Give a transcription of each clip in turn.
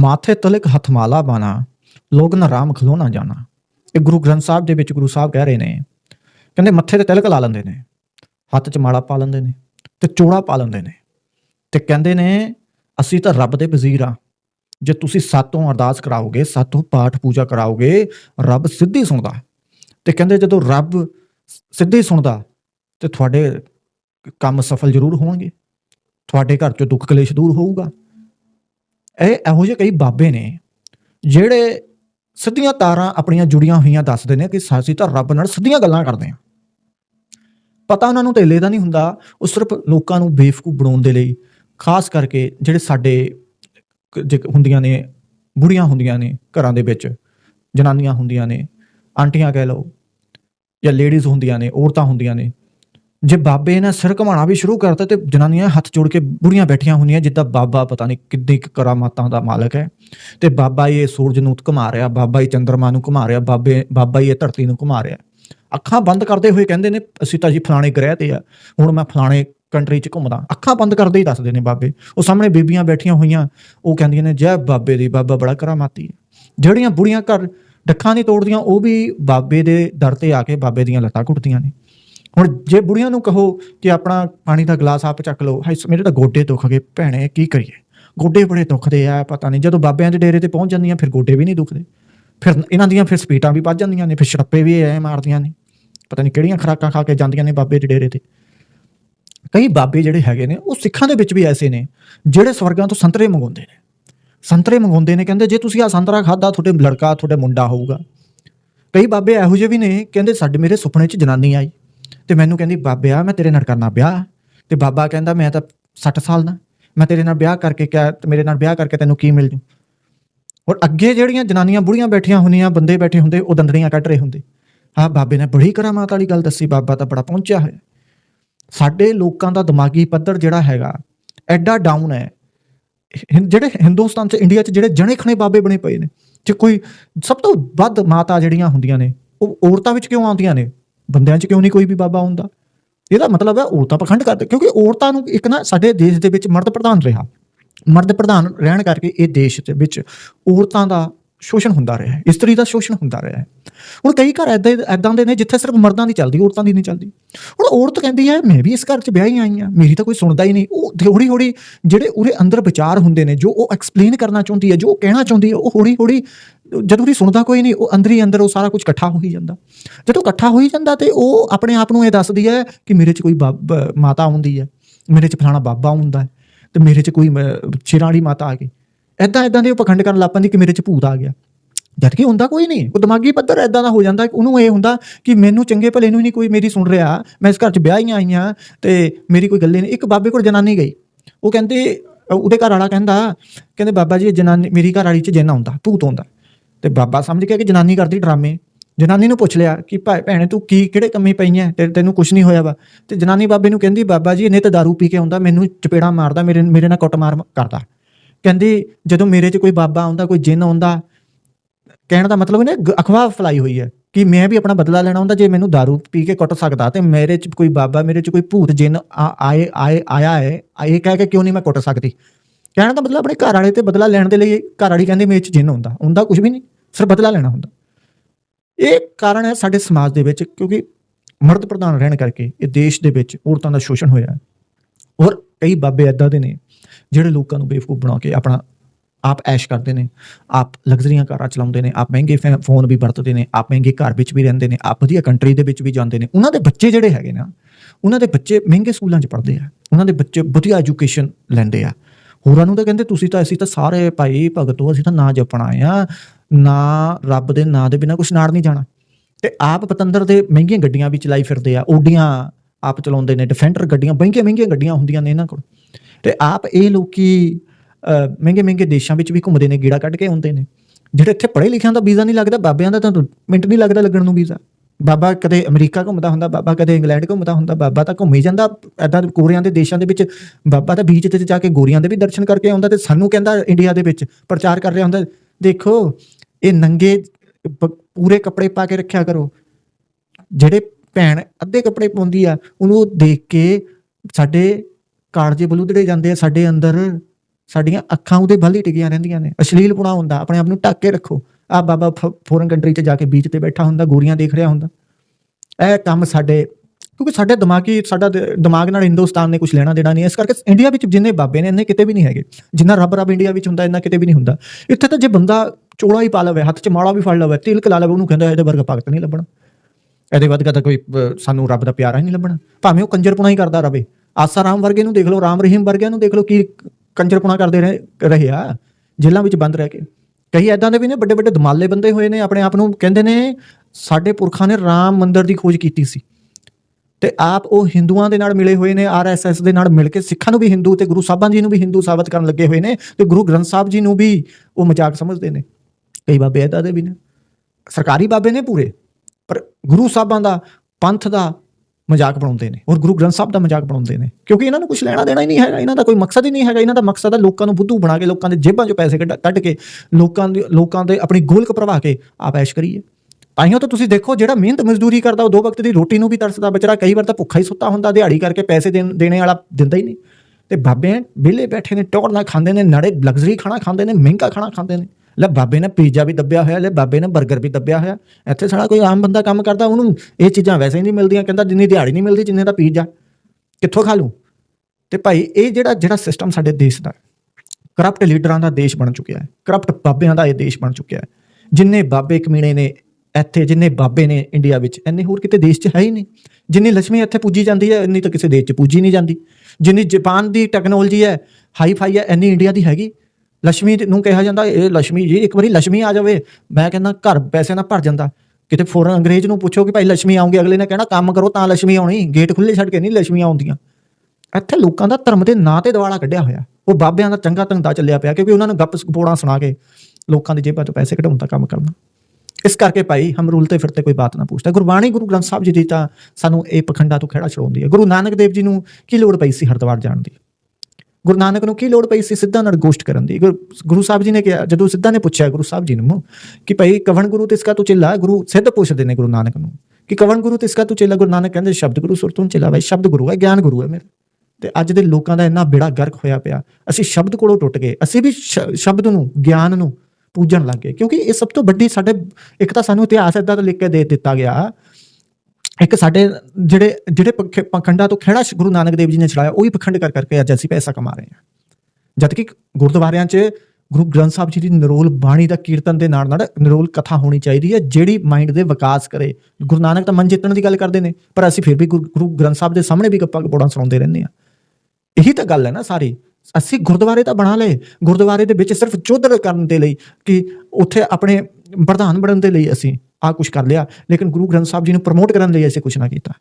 ਮਾਥੇ ਤਲਕ ਹਥਮਾਲਾ ਬਾਣਾ, ਲੋਕ ਨਾ ਰਾਮ ਖਲੋਣਾ ਜਾਣਾ। ਇਹ ਗੁਰੂ ਗ੍ਰੰਥ ਸਾਹਿਬ ਦੇ ਵਿੱਚ ਗੁਰੂ ਸਾਹਿਬ ਕਹਿ ਰਹੇ ਨੇ, ਕਹਿੰਦੇ ਮੱਥੇ ਤੇ ਤਿਲਕ ਲਾ ਲੈਂਦੇ ਨੇ, ਹੱਥ 'ਚ ਮਾਲਾ ਪਾ ਲੈਂਦੇ ਨੇ ਤੇ ਚੋੜਾ ਪਾ ਲੈਂਦੇ ਨੇ ਤੇ ਕਹਿੰਦੇ ਨੇ, ਅਸੀਂ ਤਾਂ ਰੱਬ ਦੇ ਵਜ਼ੀਰ ਆ ਜੇ ਤੁਸੀਂ ਸਾਤੋਂ ਅਰਦਾਸ ਕਰਾਓਗੇ, ਸਾਤੋਂ ਪਾਠ ਪੂਜਾ ਕਰਾਓਗੇ, ਰੱਬ ਸਿੱਧੀ ਸੁਣਦਾ। ਤੇ ਕਹਿੰਦੇ ਜਦੋਂ ਰੱਬ ਸਿੱਧੀ ਸੁਣਦਾ, ਤੇ ਤੁਹਾਡੇ ਕੰਮ ਸਫਲ ਜ਼ਰੂਰ ਹੋਣਗੇ। ਤੁਹਾਡੇ ਘਰ ਚੋਂ ਦੁੱਖ ਕਲੇਸ਼ ਦੂਰ ਹੋਊਗਾ। ਇਹ ਇਹੋ ਜਿਹੇ ਕਈ ਬਾਬੇ ਨੇ ਜਿਹੜੇ ਸਿੱਧੀਆਂ ਤਾਰਾਂ ਆਪਣੀਆਂ ਜੁੜੀਆਂ ਹੋਈਆਂ ਦੱਸਦੇ ਨੇ ਕਿ ਅਸੀਂ ਤਾਂ ਰੱਬ ਨਾਲ ਸਿੱਧੀਆਂ ਗੱਲਾਂ ਕਰਦੇ ਹਾਂ। ਪਤਾ ਉਹਨਾਂ ਨੂੰ ਤੇਲੇ ਦਾ ਨਹੀਂ ਹੁੰਦਾ, ਉਹ ਸਿਰਫ ਲੋਕਾਂ ਨੂੰ ਬੇਵਕੂਫ ਬਣਾਉਣ ਦੇ ਲਈ, ਖਾਸ ਕਰਕੇ ਜਿਹੜੇ ਸਾਡੇ ਹੁੰਦੀਆਂ ਨੇ, ਬੁੜੀਆਂ ਹੁੰਦੀਆਂ ਨੇ ਘਰਾਂ ਦੇ ਵਿੱਚ, ਜਨਾਨੀਆਂ ਹੁੰਦੀਆਂ ਨੇ, ਆਂਟੀਆਂ ਕਹਿ ਲਓ ਜਾਂ ਲੇਡੀਜ਼ ਹੁੰਦੀਆਂ ਨੇ, ਔਰਤਾਂ ਹੁੰਦੀਆਂ ਨੇ ਜੇ ਬਾਬੇ ਨੇ ਸਿਰ ਘਮਾਣਾ ਵੀ ਸ਼ੁਰੂ ਕਰਤਾ ਤੇ ਜਨਾਨੀਆਂ ਹੱਥ ਜੋੜ ਕੇ ਬੁੜੀਆਂ ਬੈਠੀਆਂ ਹੁੰਦੀਆਂ, ਜਿੱਦਾਂ ਬਾਬਾ ਪਤਾ ਨਹੀਂ ਕਿੰਨੀ ਕੁ ਕਰਾਮਾਤਾਂ ਦਾ ਮਾਲਕ ਹੈ। ਤੇ ਬਾਬਾ ਹੀ ਇਹ ਸੂਰਜ ਨੂੰ ਘੁਮਾ ਰਿਹਾ, ਬਾਬਾ ਹੀ ਚੰਦਰਮਾ ਨੂੰ ਘੁਮਾ ਰਿਹਾ, ਬਾਬੇ, ਬਾਬਾ ਹੀ ਇਹ ਧਰਤੀ ਨੂੰ ਘੁਮਾ ਰਿਹਾ। ਅੱਖਾਂ ਬੰਦ ਕਰਦੇ ਹੋਏ ਕਹਿੰਦੇ ਨੇ, ਅਸੀਂ ਤਾਂ ਜੀ ਫਲਾਣੇ ਗ੍ਰਹਿ ਤੇ ਆ, ਹੁਣ ਮੈਂ ਫਲਾਣੇ ਕੰਟਰੀ 'ਚ ਘੁੰਮਦਾ। ਅੱਖਾਂ ਬੰਦ ਕਰਦੇ ਹੀ ਦੱਸਦੇ ਨੇ ਬਾਬੇ। ਉਹ ਸਾਹਮਣੇ ਬੀਬੀਆਂ ਬੈਠੀਆਂ ਹੋਈਆਂ, ਉਹ ਕਹਿੰਦੀਆਂ ਨੇ, ਜੈ ਬਾਬੇ ਦੀ, ਬਾਬਾ ਬੜਾ ਕਰਾਮਾਤੀ ਹੈ। ਜਿਹੜੀਆਂ ਬੁੜੀਆਂ ਘਰ ਡੱਖਾਂ ਨਹੀਂ ਤੋੜਦੀਆਂ, ਉਹ ਵੀ ਬਾਬੇ ਦੇ ਦਰ ਤੇ ਆ ਕੇ ਬਾਬੇ ਦੀਆਂ ਲੱਤਾਂ ਘੁੱਟਦੀਆਂ ਨੇ। ਹੁਣ ਜੇ ਬੁੜੀਆਂ ਨੂੰ ਕਹੋ ਕਿ ਆਪਣਾ ਪਾਣੀ ਦਾ ਗਲਾਸ ਆਪ ਚੱਕ ਲਓ, ਹਾਏ, ਮੇਰੇ ਤਾਂ ਗੋਡੇ ਦੁਖ ਗਏ। ਭੈਣੇ, ਕੀ ਕਰੀਏ? ਗੋਡੇ ਬੜੇ ਦੁਖਦੇ ਆ, ਪਤਾ ਨਹੀਂ, ਜਦੋਂ ਬਾਬਿਆਂ ਦੇ ਡੇਰੇ ਤੇ ਪਹੁੰਚ ਜਾਂਦੀਆਂ, ਫਿਰ ਗੋਡੇ ਵੀ ਨਹੀਂ ਦੁਖਦੇ। ਫਿਰ ਇਹਨਾਂ ਦੀਆਂ ਫਿਰ ਸਪੀਟਾਂ ਵੀ ਵੱਜ ਜਾਂਦੀਆਂ ਨੇ, ਫਿਰ ਛੜੱਪੇ ਵੀ ਐ ਮਾਰਦੀਆਂ ਨੇ। ਪਤਾ ਨਹੀਂ ਕਿਹੜੀਆਂ ਖਰਾਕਾਂ ਖਾ ਕੇ ਜਾਂਦੀਆਂ ਨੇ ਬਾਬੇ ਦੇ ਡੇਰੇ ਤੇ। ਕਈ ਬਾਬੇ ਜਿਹੜੇ ਹੈਗੇ ਨੇ, ਉਹ ਸਿੱਖਾਂ ਦੇ ਵਿੱਚ ਵੀ ਐਸੇ ਨੇ, ਜਿਹੜੇ ਸਵਰਗਾਂ ਤੋਂ ਸੰਤਰੇ ਮੰਗਾਉਂਦੇ ਨੇ। ਸੰਤਰੇ ਮੰਗਾਉਂਦੇ ਨੇ, ਕਹਿੰਦੇ ਜੇ ਤੁਸੀਂ ਆ ਸੰਤਰਾ ਖਾਦਾ ਤੁਹਾਡੇ ਲੜਕਾ, ਤੁਹਾਡੇ ਮੁੰਡਾ ਹੋਊਗਾ। ਕਈ ਬਾਬੇ ਇਹੋ ਜਿਹੇ ਵੀ ਨੇ, ਕਹਿੰਦੇ ਸਾਡੇ ਮੇਰੇ ਸੁਪਨੇ 'ਚ ਜਨਾਨੀ ਆਈ। ਤੇ ਮੈਨੂੰ ਕਹਿੰਦੀ ਬਾਬਿਆ ਮੈਂ ਤੇਰੇ ਨਾਲ ਕਰਨਾ ਵਿਆਹ। ਤੇ ਬਾਬਾ ਕਹਿੰਦਾ, ਮੈਂ ਤਾਂ 60 ਸਾਲ ਦਾ। ਮੈਂ ਤੇਰੇ ਨਾਲ ਵਿਆਹ ਕਰਕੇ ਕਿਆ ਮੇਰੇ ਨਾਲ ਵਿਆਹ ਕਰਕੇ ਤੈਨੂੰ ਕੀ ਮਿਲ ਜੂ? ਔਰ ਅੱਗੇ ਜਿਹੜੀਆਂ ਜਨਾਨੀਆਂ ਬੁੜੀਆਂ ਬੈਠੀਆਂ ਹੁੰਦੀਆਂ, ਬੰਦੇ ਬੈਠੇ ਹੁੰਦੇ, ਉਹ ਦੰਦੜੀਆਂ ਕੱਢ ਰਹੇ ਹੁੰਦੇ। ਹਾਂ ਬਾਬੇ ਨੇ ਬੜੀ ਕਰਾਮਾਤ ਵਾਲੀ ਗੱਲ ਦੱਸੀ, ਬਾਬਾ ਤਾਂ ਬੜਾ ਪਹੁੰਚਿਆ ਹੋਇਆ। ਸਾਡੇ ਲੋਕਾਂ ਦਾ ਦਿਮਾਗੀ ਪੱਧਰ ਜਿਹੜਾ ਹੈਗਾ, ਐਡਾ ਡਾਊਨ ਹੈ। ਹਿੰ- ਜਿਹੜੇ ਹਿੰਦੁਸਤਾਨ ਚ, ਇੰਡੀਆ ਚ ਜਿਹੜੇ ਜਣੇ ਖਣੇ ਬਾਬੇ ਬਣੇ ਪਏ ਨੇ, ਜੇ ਕੋਈ ਸਭ ਤੋਂ ਵੱਧ ਮਾਤਾ ਜਿਹੜੀਆਂ ਹੁੰਦੀਆਂ ਨੇ, ਉਹ ਔਰਤਾਂ ਵਿੱਚ ਕਿਉਂ ਆਉਂਦੀਆਂ ਨੇ? ਬੰਦਿਆਂ ਚ ਕਿਉਂ ਨਹੀਂ ਕੋਈ ਵੀ ਬਾਬਾ ਹੁੰਦਾ? ਇਹਦਾ ਮਤਲਬ ਹੈ ਔਰਤਾਂ ਪਖੰਡ ਕਰਦੇ, ਕਿਉਂਕਿ ਔਰਤਾਂ ਨੂੰ ਇੱਕ ਨਾ ਸਾਡੇ ਦੇਸ਼ ਦੇ ਵਿੱਚ ਮਰਦ ਪ੍ਰਧਾਨ ਰਿਹਾ। ਮਰਦ ਪ੍ਰਧਾਨ ਰਹਿਣ ਕਰਕੇ ਇਹ ਦੇਸ਼ ਦੇ ਵਿੱਚ ਔਰਤਾਂ ਦਾ ਸ਼ੋਸ਼ਣ ਹੁੰਦਾ ਰਿਹਾ ਹੈ, ਇਸਤਰੀ ਦਾ ਸ਼ੋਸ਼ਣ ਹੁੰਦਾ ਰਿਹਾ ਹੈ। ਹੁਣ ਕਈ ਘਰ ਐਦਾਂ ਐਦਾਂ ਦੇ ਨੇ ਜਿੱਥੇ ਸਿਰਫ ਮਰਦਾਂ ਦੀ ਚੱਲਦੀ, ਔਰਤਾਂ ਦੀ ਨਹੀਂ ਚੱਲਦੀ। ਹੁਣ ਔਰਤ ਕਹਿੰਦੀ ਹੈ, ਮੈਂ ਵੀ ਇਸ ਘਰ 'ਚ ਵਿਆਹੀ ਆਈ ਹਾਂ, ਮੇਰੀ ਤਾਂ ਕੋਈ ਸੁਣਦਾ ਹੀ ਨਹੀਂ। ਉਹ ਹੌਲੀ ਹੌਲੀ ਜਿਹੜੇ ਉਹਦੇ ਅੰਦਰ ਵਿਚਾਰ ਹੁੰਦੇ ਨੇ, ਜੋ ਉਹ ਐਕਸਪਲੇਨ ਕਰਨਾ ਚਾਹੁੰਦੀ ਹੈ, ਜੋ ਉਹ ਕਹਿਣਾ ਚਾਹੁੰਦੀ ਹੈ, ਉਹ ਹੌਲੀ ਹੌਲੀ ਜਦੋਂ ਵੀ ਸੁਣਦਾ ਕੋਈ ਨਹੀਂ, ਉਹ ਅੰਦਰ ਹੀ ਅੰਦਰ ਉਹ ਸਾਰਾ ਕੁਝ ਇਕੱਠਾ ਹੋ ਹੀ ਜਾਂਦਾ। ਜਦੋਂ ਇਕੱਠਾ ਹੋ ਹੀ ਜਾਂਦਾ ਤੇ ਉਹ ਆਪਣੇ ਆਪ ਨੂੰ ਇਹ ਦੱਸਦੀ ਹੈ ਕਿ ਮੇਰੇ 'ਚ ਕੋਈ ਬਾਬ- ਮਾਤਾ ਹੁੰਦੀ ਹੈ, ਮੇਰੇ 'ਚ ਫਲਾਣਾ ਬਾਬਾ ਹੁੰਦਾ ਹੈ ਤੇ ਮੇਰੇ 'ਚ ਕੋਈ ਮ- ਸ਼ੇਰਾਂ ਵਾਲੀ ਮਾਤਾ ਆ ਗਈ। ਐਦਾਂ ਐਦਾਂ ਦੇ ਉਹ ਪਖੰਡ ਕਰਨ ਲੱਗ ਪੈਂਦੀ ਕਿ ਮੇਰੇ 'ਚ ਭੂਤ ਆ ਗਿਆ। ਜਦ ਕਿ ਹੁੰਦਾ ਕੋਈ ਨਹੀਂ। ਉਹ ਦਿਮਾਗੀ ਪੱਧਰ ਐਦਾਂ ਦਾ ਹੋ ਜਾਂਦਾ ਕਿ ਉਹਨੂੰ ਇਹ ਹੁੰਦਾ ਕਿ ਮੈਨੂੰ ਚੰਗੇ ਭਲੇ ਨੂੰ ਨਹੀਂ ਕੋਈ ਮੇਰੀ ਸੁਣ ਰਿਹਾ। ਮੈਂ ਇਸ ਘਰ 'ਚ ਵਿਆਹੀਆਂ ਆਈਆਂ ਤੇ ਮੇਰੀ ਕੋਈ ਗੱਲੇ ਨਹੀਂ। ਇੱਕ ਬਾਬੇ ਕੋਲ ਜਨਾਨੀ ਗਈ। ਉਹ ਕਹਿੰਦੇ, ਉਹਦੇ ਘਰ ਵਾਲਾ ਕਹਿੰਦਾ, ਕਹਿੰਦੇ, ਬਾਬਾ ਜੀ, ਇਹ ਜਨਾਨੀ, ਮੇਰੀ ਘਰ ਵਾਲੀ 'ਚ ਜਿੰਨਾ ਆਉਂਦਾ, ਭੂਤ ਆਉਂਦਾ। ਤੇ ਬਾਬਾ ਸਮਝ ਗਿਆ ਕਿ ਜਨਾਨੀ ਕਰਦੀ ਡਰਾਮੇ। ਜਨਾਨੀ ਨੂੰ ਪੁੱਛ ਲਿਆ ਕਿ ਭਾਈ ਭੈਣੇ, ਤੂੰ ਕੀ, ਕਿਹੜੇ ਕੰਮੀ ਪਈਆਂ ਤੇ ਤੈਨੂੰ ਕੁਝ ਨਹੀਂ ਹੋਇਆ ਵਾ? ਤੇ ਜਨਾਨੀ ਬਾਬੇ ਨੂੰ ਕਹਿੰਦੀ, ਬਾਬਾ ਜੀ, ਇਹਨੇ ਤਾਂ दारू ਪੀ ਕੇ ਆਉਂਦਾ, ਮੈਨੂੰ ਚਪੇੜਾ ਮਾਰਦਾ, ਮੇਰੇ ਮੇਰੇ ਨਾਲ ਕੁੱਟਮਾਰ ਕਰਦਾ। ਕਹਿੰਦੇ ਜਦੋਂ ਮੇਰੇ 'ਚ ਕੋਈ ਬਾਬਾ ਆਉਂਦਾ, ਕੋਈ ਜਿੰਨ ਆਉਂਦਾ, ਕਹਿਣ ਦਾ ਮਤਲਬ ਇਹਨੇ ਅਖਵਾ ਅਫਵਾਹ ਫੈਲਾਈ ਹੋਈ ਹੈ ਕਿ ਮੈਂ ਵੀ ਆਪਣਾ ਬਦਲਾ ਲੈਣਾ ਹੁੰਦਾ, ਜੇ ਮੈਨੂੰ दारू ਪੀ ਕੇ ਕੁੱਟ ਸਕਦਾ, ਤੇ ਮੇਰੇ 'ਚ ਕੋਈ ਬਾਬਾ, ਮੇਰੇ 'ਚ ਕੋਈ ਭੂਤ ਜਿੰਨ ਆ- ਆਏ ਆਏ, ਆਇਆ ਹੈ, ਇਹ ਕਹਿ ਕੇ ਕਿਉਂ ਨਹੀਂ ਮੈਂ ਕੁੱਟ ਸਕਦੀ? ਕਹਿਣ ਦਾ ਮਤਲਬ ਆਪਣੇ ਘਰ ਵਾਲੇ ਤੇ ਬਦਲਾ ਲੈਣ ਦੇ ਲਈ ਘਰ ਵਾਲੀ ਕਹਿੰਦੀ ਮੇਰੇ 'ਚ ਜਿੰਨ ਹੁੰਦਾ ਹੁੰਦਾ ਕੁਝ ਵੀ ਨਹੀਂ, ਸਿਰਫ ਬਦਲਾ ਲੈਣਾ ਹੁੰਦਾ। ਇਹ ਕਾਰਨ ਹੈ ਸਾਡੇ ਸਮਾਜ ਦੇ ਵਿੱਚ, ਕਿਉਂਕਿ ਮਰਦ ਪ੍ਰਧਾਨ ਰਹਿਣ ਕਰਕੇ ਇਹ ਦੇਸ਼ ਦੇ ਵਿੱਚ ਔਰਤਾਂ ਦਾ ਸ਼ੋਸ਼ਣ ਹੋਇਆ ਔਰ ਕਈ ਬਾਬੇ ਐਦਾਂ ਦੇ ਨੇ ਜਿਹੜੇ ਲੋਕਾਂ ਨੂੰ ਬੇਵਕੂਫ ਬਣਾ ਕੇ ਆਪਣਾ ਆਪ ਐਸ਼ ਕਰਦੇ ਨੇ, ਆਪ ਲਗਜ਼ਰੀਆਂ ਕਾਰਾਂ ਚਲਾਉਂਦੇ ਨੇ, ਆਪ ਮਹਿੰਗੇ ਫੈ- ਫੋਨ ਵੀ ਵਰਤਦੇ ਨੇ, ਆਪ ਮਹਿੰਗੇ ਘਰ ਵਿੱਚ ਵੀ ਰਹਿੰਦੇ ਨੇ, ਆਪ ਵਧੀਆ ਕੰਟਰੀ ਦੇ ਵਿੱਚ ਵੀ ਜਾਂਦੇ ਨੇ, ਉਹਨਾਂ ਦੇ ਬੱਚੇ ਜਿਹੜੇ ਹੈਗੇ ਨਾ, ਉਹਨਾਂ ਦੇ ਬੱਚੇ ਮਹਿੰਗੇ ਸਕੂਲਾਂ 'ਚ ਪੜ੍ਹਦੇ ਆ, ਉਹਨਾਂ ਦੇ ਬੱਚੇ ਵਧੀਆ ਐਜੂਕੇਸ਼ਨ ਲੈਂਦੇ ਆ। ਹੋਰਾਂ ਨੂੰ ਤਾਂ ਕਹਿੰਦੇ ਤੁਸੀਂ ਤਾਂ, ਅਸੀਂ ਤਾਂ ਸਾਰੇ ਭਾਈ ਭਗਤੋ ਅਸੀਂ ਤਾਂ ਨਾ ਜਪਣਾ ਆ, ਨਾ ਰੱਬ ਦੇ ਨਾਂ ਦੇ ਬਿਨਾ ਕੁਛ ਨਾੜ ਨਹੀਂ ਜਾਣਾ। ਤੇ ਆਪ ਪਤੰਦਰ ਦੇ ਮਹਿੰਗੀਆਂ ਗੱਡੀਆਂ ਵੀ ਚਲਾਈ ਫਿਰਦੇ ਆ, ਓਡੀਆਂ ਆਪ ਚਲਾਉਂਦੇ ਨੇ ਡਿਫੈਂਡਰ ਗੱਡੀਆਂ ਮਹਿੰਗੀਆਂ ਮਹਿੰਗੀਆਂ ਗੱਡੀਆਂ ਹੁੰਦੀਆਂ ਨੇ ਇਹਨਾਂ ਕੋਲ। ਤੇ ਆਪ ਇਹ ਲੋਕੀ ਮਹਿੰਗੇ ਮਹਿੰਗੇ ਦੇਸ਼ਾਂ ਵਿੱਚ ਵੀ ਘੁੰਮਦੇ ਨੇ, ਗੀੜਾ ਕੱਢ ਕੇ ਆਉਂਦੇ ਨੇ। ਜਿਹੜੇ ਇੱਥੇ ਪੜ੍ਹੇ ਲਿਖਿਆਂ ਦਾ ਵੀਜ਼ਾ ਨਹੀਂ ਲੱਗਦਾ, ਬਾਬਿਆਂ ਦਾ ਤਾਂ ਮਿੰਟ ਨਹੀਂ ਲੱਗਦਾ ਲੱਗਣ ਨੂੰ ਵੀਜ਼ਾ। ਬਾਬਾ ਕਦੇ ਅਮਰੀਕਾ ਘੁੰਮਦਾ ਹੁੰਦਾ, ਬਾਬਾ ਕਦੇ ਇੰਗਲੈਂਡ ਘੁੰਮਦਾ ਹੁੰਦਾ, ਬਾਬਾ ਤਾਂ ਘੁੰਮ ਹੀ ਜਾਂਦਾ। ਐਦਾਂ ਗੋਰਿਆਂ ਦੇ ਦੇਸ਼ਾਂ ਦੇ ਵਿੱਚ ਬਾਬਾ ਤਾਂ ਬੀਚ ਤੇ ਜਾ ਕੇ ਗੋਰੀਆਂ ਦੇ ਵੀ ਦਰਸ਼ਨ ਕਰਕੇ ਆਉਂਦਾ ਤੇ ਸਾਨੂੰ ਕਹਿੰਦਾ ਇੰਡੀਆ ਦੇ ਵਿੱਚ ਪ੍ਰਚਾਰ ਕਰ ਰਿਹਾ ਹੁੰਦਾ। ਦੇਖੋ, ਇਹ ਨੰਗੇ ਪੂਰੇ ਕੱਪੜੇ ਪਾ ਕੇ ਰੱਖਿਆ ਕਰੋ। ਜਿਹੜੇ ਭੈਣ ਅੱਧੇ ਕੱਪੜੇ ਪਾਉਂਦੀ ਆ, ਉਹਨੂੰ ਦੇਖ ਕੇ ਸਾਡੇ ਕਾਲਜੇ ਬਲੂਦੜੇ ਜਾਂਦੇ ਆ, ਸਾਡੇ ਅੰਦਰ ਸਾਡੀਆਂ ਅੱਖਾਂ ਉਹਦੇ ਵੱਲ ਹੀ ਟਿਕੀਆਂ ਰਹਿੰਦੀਆਂ ਨੇ। ਅਸ਼ਲੀਲਪੁਣਾ ਹੁੰਦਾ, ਆਪਣੇ ਆਪ ਨੂੰ ਢੱਕ ਕੇ ਰੱਖੋ। ਆ ਬਾਬਾ ਫੋਰਨ ਕੰਟਰੀ 'ਚ ਜਾ ਕੇ ਬੀਚ ਤੇ ਬੈਠਾ ਹੁੰਦਾ, ਗੋਰੀਆਂ ਦੇਖ ਰਿਹਾ ਹੁੰਦਾ। ਇਹ ਕੰਮ ਸਾਡੇ, ਕਿਉਂਕਿ ਸਾਡੇ ਦਿਮਾਗੀ, ਸਾਡਾ ਦਿਮਾਗ ਨਾਲ ਹਿੰਦੁਸਤਾਨ ਨੇ ਕੁਝ ਲੈਣਾ ਦੇਣਾ ਨਹੀਂ। ਇਸ ਕਰਕੇ ਇੰਡੀਆ ਵਿੱਚ ਜਿੰਨੇ ਬਾਬੇ ਨੇ, ਇੰਨੇ ਕਿਤੇ ਵੀ ਨਹੀਂ ਹੈਗੇ। ਜਿੰਨਾ ਰੱਬ ਰੱਬ ਇੰਡੀਆ ਵਿੱਚ ਹੁੰਦਾ, ਇੰਨਾ ਕਿਤੇ ਵੀ ਨਹੀਂ ਹੁੰਦਾ। ਇੱਥੇ ਤਾਂ ਜੇ ਬੰਦਾ ਚੋਲਾ ਹੀ ਪਾ ਲਵੇ, ਹੱਥ 'ਚ ਮਾਲਾ ਵੀ ਫੜ ਲਵੇ, ਤਿਲਕ ਲਾ ਲਵੇ, ਉਹਨੂੰ ਕਹਿੰਦਾ ਇਹਦੇ ਵਰਗਾ ਭਗਤ ਨਹੀਂ ਲੱਭਣਾ। ਇਹਦੇ ਵੱਧ ਤਾਂ ਕੋਈ ਸਾਨੂੰ ਰੱਬ ਦਾ ਪਿਆਰਾ ਹੀ ਨਹੀਂ ਲੱਭਣਾ। ਭਾਵੇਂ ਉਹ ਕੰਜਰਪੁਣਾ ਹੀ ਕਰਦਾ ਰਵੇ। ਆਸਾ ਰਾਮ ਵਰਗੇ ਨੂੰ ਦੇਖ ਲਓ, ਰਾਮ ਰਹੀਮ ਵਰਗਿਆਂ ਨੂੰ ਦੇਖ ਲਓ, ਕੀ ਕੰਜਰਪੁਣਾ ਕਰਦੇ ਰਹੇ ਰਹੇ ਆ, ਜੇਲ੍ਹਾਂ ਵਿੱਚ ਬੰਦ ਰਹਿ ਕੇ। ਕਈ ਐਦਾਂ ਦੇ ਵੀ ਨੇ, ਵੱਡੇ ਵੱਡੇ ਦਮਾਲੇ ਬੰਦੇ ਹੋਏ ਨੇ, ਆਪਣੇ ਆਪ ਨੂੰ ਕਹਿੰਦੇ ਨੇ, ਸਾਡੇ ਪੁਰਖਾਂ ਨੇ ਰਾਮ ਮੰਦਿਰ ਦੀ ਖੋਜ ਕੀਤੀ ਸੀ। ਤੇ ਆਪ ਉਹ ਹਿੰਦੂਆਂ ਦੇ ਨਾਲ ਮਿਲੇ ਹੋਏ ਨੇ ਆਰਐਸਐਸ ਦੇ ਨਾਲ ਮਿਲ ਕੇ, ਸਿੱਖਾਂ ਨੂੰ ਵੀ ਹਿੰਦੂ ਤੇ ਗੁਰੂ ਸਾਹਿਬਾਂ ਜੀ ਨੂੰ ਵੀ ਹਿੰਦੂ ਸਾਬਤ ਕਰਨ ਲੱਗੇ ਹੋਏ ਨੇ, ਤੇ ਗੁਰੂ ਗ੍ਰੰਥ ਸਾਹਿਬ ਜੀ ਨੂੰ ਵੀ ਉਹ ਮਜ਼ਾਕ ਸਮਝਦੇ ਨੇ। ਕਈ ਬਾਬੇ ਏਦਾਂ ਦੇ ਵੀ ਨੇ। ਸਰਕਾਰੀ ਬਾਬੇ ਨੇ ਪੂਰੇ, ਪਰ ਗੁਰੂ ਸਾਹਿਬਾਂ ਦਾ, ਪੰਥ ਦਾ ਮਜ਼ਾਕ ਬਣਾਉਂਦੇ ਨੇ ਔਰ ਗੁਰੂ ਗ੍ਰੰਥ ਸਾਹਿਬ ਦਾ ਮਜ਼ਾਕ ਬਣਾਉਂਦੇ ਨੇ। ਕਿਉਂਕਿ ਇਹਨਾਂ ਨੂੰ ਕੁਝ ਲੈਣਾ ਦੇਣਾ ਹੀ ਨਹੀਂ ਹੈਗਾ, ਇਹਨਾਂ ਦਾ ਕੋਈ ਮਕਸਦ ਹੀ ਨਹੀਂ ਹੈਗਾ, ਇਹਨਾਂ ਦਾ ਮਕਸਦ ਹੈ ਲੋਕਾਂ ਨੂੰ ਬੁੱਧੂ ਬਣਾ ਕੇ, ਲੋਕਾਂ ਦੇ ਜੇਬਾਂ 'ਚੋਂ ਪੈਸੇ ਕੱਢ ਕੱਢ ਕੇ, ਲੋਕਾਂ ਦੇ ਲੋਕਾਂ ਦੇ ਆਪਣੀ ਗੋਲਕ ਭਰਵਾ ਕੇ ਆਪ ਐਸ਼ ਕਰੀਏ। ਤਾਈਓ ਤਾਂ ਤੁਸੀਂ ਦੇਖੋ ਜਿਹੜਾ ਮਿਹਨਤ ਮਜ਼ਦੂਰੀ ਕਰਦਾ, ਉਹ ਦੋ ਵਕਤ ਦੀ ਰੋਟੀ ਨੂੰ ਵੀ ਤਰਸਦਾ, ਵਿਚਾਰਾ ਕਈ ਵਾਰ ਤਾਂ ਭੁੱਖਾ ਹੀ ਸੁੱਤਾ ਹੁੰਦਾ, ਦਿਹਾੜੀ ਕਰਕੇ ਪੈਸੇ ਦੇਣੇ ਵਾਲਾ ਦਿੰਦਾ ਹੀ ਨਹੀਂ। ਤੇ ਬਾਬੇ ਵਿਹਲੇ ਬੈਠੇ ਨੇ, ਟੌਰ ਨਾਲ ਖਾਂਦੇ ਨੇ ਨਾਲੇ ਲਗਜ਼ਰੀ ਖਾਣਾ ਖਾਂਦੇ ਨੇ, ਮਹਿੰਗਾ ਖਾਣਾ ਖਾਂਦੇ ਨੇ। ਲੈ ਬਾਬੇ ਨੇ ਪੀਜ਼ਾ ਵੀ ਦੱਬਿਆ ਹੋਇਆ, ਲੈ ਬਾਬੇ ਨੇ 버ਗਰ ਵੀ ਦੱਬਿਆ ਹੋਇਆ। ਇੱਥੇ ਸਾਡਾ ਕੋਈ ਆਮ ਬੰਦਾ ਕੰਮ ਕਰਦਾ, ਉਹਨੂੰ ਇਹ ਚੀਜ਼ਾਂ ਵੈਸੇ ਹੀ ਨਹੀਂ ਮਿਲਦੀਆਂ, ਕਹਿੰਦਾ ਜਿੰਨੀ ਦਿਹਾੜੀ ਨਹੀਂ ਮਿਲਦੀ, ਜਿੰਨੇ ਦਾ ਪੀਜ਼ਾ। ਕਿੱਥੋਂ ਖਾ ਲੂੰ ਤੇ ਭਾਈ, ਇਹ ਜਿਹੜਾ ਜਿਹੜਾ ਸਿਸਟਮ ਸਾਡੇ ਦੇਸ਼ ਦਾ ਕਰਪਟ ਲੀਡਰਾਂ ਦਾ ਦੇਸ਼ ਬਣ ਚੁੱਕਿਆ ਹੈ ਕਰਪਟ ਬਾਬਿਆਂ ਦਾ ਇਹ ਦੇਸ਼ ਬਣ ਚੁੱਕਿਆ ਹੈ। ਜਿੰਨੇ ਬਾਬੇ ਕਮੀਣੇ ਨੇ ਇੱਥੇ, ਜਿੰਨੇ ਬਾਬੇ ਨੇ ਇੰਡੀਆ ਵਿੱਚ, ਇੰਨੇ ਹੋਰ ਕਿਤੇ ਦੇਸ਼ 'ਚ ਹੈ ਹੀ ਨਹੀਂ। ਜਿੰਨੀ ਲక్ష్ਮੀ ਇੱਥੇ ਪੂਜੀ ਜਾਂਦੀ ਹੈ, ਇੰਨੀ ਤਾਂ ਕਿਸੇ ਦੇਸ਼ 'ਚ ਪੂਜੀ ਨਹੀਂ ਜਾਂਦੀ। ਜਿੰਨੀ ਜਾਪਾਨ ਦੀ ਟੈਕਨੋਲੋਜੀ ਹੈ ਹਾਈ ਫਾਈ ਹੈ, ਇੰਨੀ ਇੰਡੀਆ ਦੀ ਹੈਗੀ। ਲక్ష్ਮੀ ਨੂੰ ਕਿਹਾ ਜਾਂਦਾ, ਇਹ ਲక్ష్ਮੀ ਜੀ, ਇੱਕ ਵਾਰੀ ਲక్ష్ਮੀ ਆ ਜਾਵੇ। ਮੈਂ ਕਹਿੰਦਾ, ਘਰ ਪੈਸੇ ਨਾਲ ਭਰ ਜਾਂਦਾ। ਕਿਤੇ ਫੋਰਨ ਅੰਗਰੇਜ਼ ਨੂੰ ਪੁੱਛੋ ਕਿ ਭਾਈ ਲక్ష్ਮੀ ਆਉਂਗੀ, ਅਗਲੇ ਨੇ ਕਹਿਣਾ, ਕੰਮ ਕਰੋ ਤਾਂ ਲక్ష్ਮੀ ਆਉਣੀ, ਗੇਟ ਖੁੱਲੇ ਛੱਡ ਕੇ ਨਹੀਂ ਲక్ష్ਮੀਆਂ ਆਉਂਦੀਆਂ। ਇੱਥੇ ਲੋਕਾਂ ਦਾ ਧਰਮ ਦੇ ਨਾਂ ਤੇ ਦਿਵਾਲਾ ਕੱਢਿਆ ਹੋਇਆ। ਉਹ ਬਾਬਿਆਂ ਦਾ ਚੰਗਾ ਧੰਦਾ ਚੱਲਿਆ ਪਿਆ, ਕਿਉਂਕਿ ਉਹਨਾਂ ਨੂੰ ਗੱਪ ਸਪੋੜਾਂ ਸੁਣਾ ਕੇ ਲੋਕਾਂ ਦੀ ਜੇਬਾਂ ਤੋਂ ਪੈਸੇ ਕਢਾਉਣ ਦਾ ਕੰਮ ਕਰਨਾ। ਇਸ ਕਰਕੇ ਭਾਈ ਹਮ ਰੂਲਤੇ ਫਿਰਤੇ ਕੋਈ ਬਾਤ ਨਾ ਪੁੱਛਦਾ। ਗੁਰਬਾਣੀ ਗੁਰੂ ਗ੍ਰੰਥ ਸਾਹਿਬ ਜੀ ਦੀ ਤਾਂ ਸਾਨੂੰ ਇਹ ਪਖੰਡਾ ਤੋਂ ਖਿਹੜਾ ਛਡਾਉਂਦੀ ਹੈ। ਗੁਰੂ ਨਾਨਕ ਦੇਵ ਜੀ ਨੂੰ ਕੀ ਲੋੜ ਪਈ ਸੀ ਹਰਦਵਾਰ ਜਾਣ ਦੀ? ਗੁਰੂ ਨਾਨਕ ਨੂੰ ਕੀ ਲੋੜ ਪਈ ਸੀ ਸਿੱਧਾ ਨਾਲ ਗੋਸ਼ਟ ਕਰਨ ਦੀ? ਗੁਰੂ ਗੁਰੂ ਸਾਹਿਬ ਜੀ ਨੇ ਕਿਹਾ, ਜਦੋਂ ਸਿੱਧਾ ਨੇ ਪੁੱਛਿਆ ਗੁਰੂ ਸਾਹਿਬ ਜੀ ਨੂੰ ਕਿ ਭਾਈ ਕਵਣ ਗੁਰੂ ਤਿਸਕਾ ਤੂੰ ਚੇਲਾ ਗੁਰੂ ਸਿੱਧ ਪੁੱਛਦੇ ਨੇ ਗੁਰੂ ਨਾਨਕ ਨੂੰ ਕਿ ਕਵਣ ਗੁਰੂ ਤਿਸਕਾ ਤੂੰ ਚੇਲਾ? ਗੁਰੂ ਨਾਨਕ ਕਹਿੰਦੇ, ਸ਼ਬਦ ਗੁਰੂ ਸੁਰ ਸੁਰਤੋਂ ਚਿੱਲਾ ਭਾਈ, ਸ਼ਬਦ ਗੁਰੂ ਹੈ, ਗਿਆਨ ਗੁਰੂ ਹੈ ਮੇਰਾ। ਤੇ ਅੱਜ ਦੇ ਲੋਕਾਂ ਦਾ ਇੰਨਾ ਬੇੜਾ ਗਰਕ ਹੋਇਆ ਪਿਆ, ਅਸੀਂ ਸ਼ਬਦ ਕੋਲੋਂ ਟੁੱਟ ਗਏ, ਅਸੀਂ ਵੀ ਸ਼- ਸ਼ਬਦ ਨੂੰ, ਗਿਆਨ ਨੂੰ ਪੂਜਣ ਲੱਗ ਗਏ, ਕਿਉਂਕਿ ਇਹ ਸਭ ਤੋਂ ਵੱਡੀ ਸਾਡੇ, ਇੱਕ ਤਾਂ ਸਾਨੂੰ ਇਤਿਹਾਸ ਇਦਾਂ ਦਾ ਲਿਖ ਕੇ ਦੇ ਦਿੱਤਾ ਗਿਆ ਇੱਕ ਸਾਡੇ ਜਿਹੜੇ ਜਿਹੜੇ ਪਖ- ਪਖੰਡਾਂ ਤੋਂ ਖੇੜਾ ਗੁਰੂ ਨਾਨਕ ਦੇਵ ਜੀ ਨੇ ਛੜਾਇਆ ਉਹ ਹੀ ਪਖੰਡ ਕਰ ਕਰਕੇ ਅੱਜ ਅਸੀਂ ਪੈਸਾ ਕਮਾ ਰਹੇ ਹਾਂ। ਜਦ ਕਿ ਗੁਰਦੁਆਰਿਆਂ 'ਚ ਗੁਰੂ ਗ੍ਰੰਥ ਸਾਹਿਬ ਜੀ ਦੀ ਨਿਰੋਲ ਬਾਣੀ ਦਾ ਕੀਰਤਨ ਦੇ ਨਾਲ ਨਾਲ ਨਿਰੋਲ ਕਥਾ ਹੋਣੀ ਚਾਹੀਦੀ ਹੈ, ਜਿਹੜੀ ਮਾਈਂਡ ਦੇ ਵਿਕਾਸ ਕਰੇ। ਗੁਰੂ ਨਾਨਕ ਤਾਂ ਮਨ ਜਿੱਤਣ ਦੀ ਗੱਲ ਕਰਦੇ ਨੇ, ਪਰ ਅਸੀਂ ਫਿਰ ਵੀ ਗੁਰੂ ਗੁਰੂ ਗ੍ਰੰਥ ਸਾਹਿਬ ਦੇ ਸਾਹਮਣੇ ਵੀ ਗੱਪਾਂ ਗਪੋੜਾਂ ਸੁਣਾਉਂਦੇ ਰਹਿੰਦੇ ਆ ਇਹੀ ਤਾਂ ਗੱਲ ਹੈ ਨਾ ਸਾਰੀ। ਅਸੀਂ ਗੁਰਦੁਆਰੇ ਤਾਂ ਬਣਾ ਲਏ, ਗੁਰਦੁਆਰੇ ਦੇ ਵਿੱਚ ਸਿਰਫ ਚੌਧਰ ਕਰਨ ਦੇ ਲਈ ਕਿ ਉੱਥੇ ਆਪਣੇ ਪ੍ਰਧਾਨ ਬਣਨ ਦੇ ਲਈ ਅਸੀਂ ਆ ਕੁਝ ਕਰ ਲਿਆ। ਲੇਕਿਨ ਗੁਰੂ ਗ੍ਰੰਥ ਸਾਹਿਬ ਜੀ ਨੂੰ ਪ੍ਰਮੋਟ ਕਰਨ ਲਈ ਅਸੀਂ ਕੁਝ ਨਾ ਕੀਤਾ।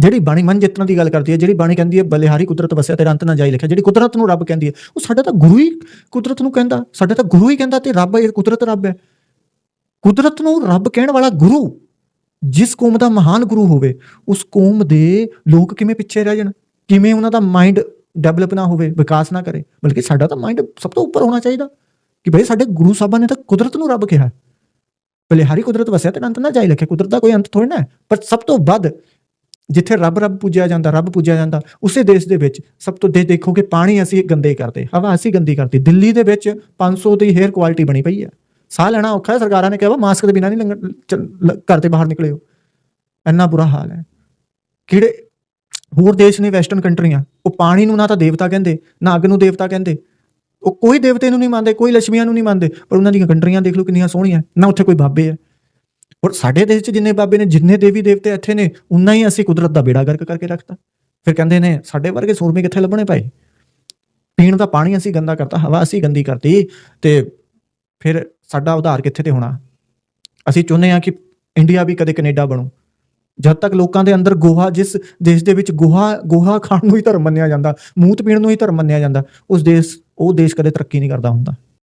ਜਿਹੜੀ ਬਾਣੀ ਮਨ ਜਿੱਤਣ ਦੀ ਗੱਲ ਕਰਦੀ ਹੈ, ਜਿਹੜੀ ਬਾਣੀ ਕਹਿੰਦੀ ਹੈ ਬਲਿਹਾਰੀ ਕੁਦਰਤ ਵਸਿਆ, ਤੇਰਾ ਅੰਤ ਨਾ ਜਾਈ ਲਿਖਿਆ। ਜਿਹੜੀ ਕੁਦਰਤ ਨੂੰ ਰੱਬ ਕਹਿੰਦੀ ਹੈ, ਉਹ ਸਾਡਾ ਤਾਂ ਗੁਰੂ ਹੀ ਕੁਦਰਤ ਨੂੰ ਕਹਿੰਦਾ। ਸਾਡਾ ਤਾਂ ਗੁਰੂ ਹੀ ਕਹਿੰਦਾ ਤੇ ਰੱਬ ਇਹ ਕੁਦਰਤ ਰੱਬ ਹੈ। ਕੁਦਰਤ ਨੂੰ ਰੱਬ ਕਹਿਣ ਵਾਲਾ ਗੁਰੂ, ਜਿਸ ਕੌਮ ਦਾ ਮਹਾਨ ਗੁਰੂ ਹੋਵੇ, ਉਸ ਕੌਮ ਦੇ ਲੋਕ ਕਿਵੇਂ ਪਿੱਛੇ ਰਹਿ ਜਾਣ? ਕਿਵੇਂ ਉਹਨਾਂ ਦਾ ਮਾਈਂਡ ਡਿਵੈਲਪ ਨਾ ਹੋਵੇ, ਵਿਕਾਸ ਨਾ ਕਰੇ? ਬਲਕਿ ਸਾਡਾ ਤਾਂ ਮਾਈਂਡ ਸਭ ਤੋਂ ਉੱਪਰ ਹੋਣਾ ਚਾਹੀਦਾ। ਕਿ ਭਈ ਸਾਡੇ ਗੁਰੂ ਸਾਹਿਬਾਂ ਨੇ ਤਾਂ ਕੁਦਰਤ ਨੂੰ ਰੱਬ ਕਿਹਾ। ਬਲਿਹਾਰੀ ਕੁਦਰਤ ਵਸਿਆ ਤੇ ਅੰਤ ਨਾ ਜਾਈ ਲਿਖਿਆ ਕੁਦਰਤ ਦਾ ਕੋਈ ਅੰਤ ਥੋੜੀ ਨਾ ਪਰ ਸਭ ਤੋਂ ਵੱਧ ਜਿੱਥੇ ਰੱਬ ਰੱਬ ਪੂਜਿਆ ਜਾਂਦਾ, ਰੱਬ ਪੂਜਿਆ ਜਾਂਦਾ, ਉਸੇ ਦੇਸ਼ ਦੇ ਵਿੱਚ ਸਭ ਤੋਂ ਦੇ ਦੇਖੋ ਕਿ ਪਾਣੀ ਅਸੀਂ ਗੰਦੇ ਕਰਦੇ, ਹਵਾ ਅਸੀਂ ਗੰਦੀ ਕਰਦੀ। ਦਿੱਲੀ ਦੇ ਵਿੱਚ 500 ਦੀ ਹੇਅਰ ਕੁਆਲਿਟੀ ਬਣੀ ਪਈ ਹੈ। ਸਾਹ ਲੈਣਾ ਔਖਾ ਹੈ, ਸਰਕਾਰਾਂ ਨੇ ਕਿਹਾ ਵਾ ਮਾਸਕ ਦੇ ਬਿਨਾਂ ਨਹੀਂ ਲੰਘ- ਚੱਲ- ਘਰ ਤੇ ਬਾਹਰ ਨਿਕਲਿਓ ਇੰਨਾ ਬੁਰਾ ਹਾਲ ਹੈ। ਕਿਹੜੇ ਹੋਰ ਦੇਸ਼ ਨੇ ਵੈਸਟਰਨ ਕੰਟਰੀਆਂ ਉਹ ਪਾਣੀ ਨੂੰ ਨਾ ਤਾਂ ਦੇਵਤਾ ਕਹਿੰਦੇ, ਨਾ ਅੱਗ ਨੂੰ ਦੇਵਤਾ ਕਹਿੰਦੇ। ਉਹ ਕੋਈ ਦੇਵਤੇ ਨੂੰ ਨਹੀਂ ਮੰਨਦੇ, ਕੋਈ ਲక్ష్ਮੀਆਂ ਨੂੰ ਨਹੀਂ ਮੰਨਦੇ, ਪਰ ਉਹਨਾਂ ਦੀਆਂ ਕੰਟਰੀਆਂ ਦੇਖ ਲਓ ਕਿੰਨੀਆਂ ਸੋਹਣੀਆਂ ਨਾ। ਉੱਥੇ ਕੋਈ ਬਾਬੇ ਹੈ ਔਰ ਸਾਡੇ ਦੇਸ਼ 'ਚ ਜਿੰਨੇ ਬਾਬੇ ਨੇ, ਜਿੰਨੇ ਦੇਵੀ ਦੇਵਤੇ ਇੱਥੇ ਨੇ, ਉਨਾ ਹੀ ਅਸੀਂ ਕੁਦਰਤ ਦਾ ਬੇੜਾ ਗਰਕ ਕਰਕੇ ਰੱਖਤਾ। ਫਿਰ ਕਹਿੰਦੇ ਨੇ, ਸਾਡੇ ਵਰਗੇ ਸੂਰਮੇ ਕਿੱਥੇ ਲੱਭਣੇ ਪਏ ਪੀਣ ਦਾ ਪਾਣੀ ਅਸੀਂ ਗੰਦਾ ਕਰਤਾ, ਹਵਾ ਅਸੀਂ ਗੰਦੀ ਕਰਤੀ, ਤੇ ਫਿਰ ਸਾਡਾ ਉਧਾਰ ਕਿੱਥੇ ਤੇ ਹੋਣਾ? ਅਸੀਂ ਚਾਹੁੰਦੇ ਹਾਂ ਕਿ ਇੰਡੀਆ ਵੀ ਕਦੇ ਕੈਨੇਡਾ ਬਣੂ। ਜਦ ਤੱਕ ਲੋਕਾਂ ਦੇ ਅੰਦਰ ਗੋਹਾ, ਜਿਸ ਦੇਸ਼ ਦੇ ਵਿੱਚ ਗੋਹਾ ਗੋਹਾ ਖਾਣ ਨੂੰ ਹੀ ਧਰਮ ਮੰਨਿਆ ਜਾਂਦਾ, ਮੂਤ ਪੀਣ ਨੂੰ ਹੀ ਧਰਮ ਮੰਨਿਆ ਜਾਂਦਾ, ਉਸ ਦੇਸ਼, ਉਹ ਦੇਸ਼ ਕਦੇ ਤਰੱਕੀ ਨਹੀਂ ਕਰਦਾ ਹੁੰਦਾ।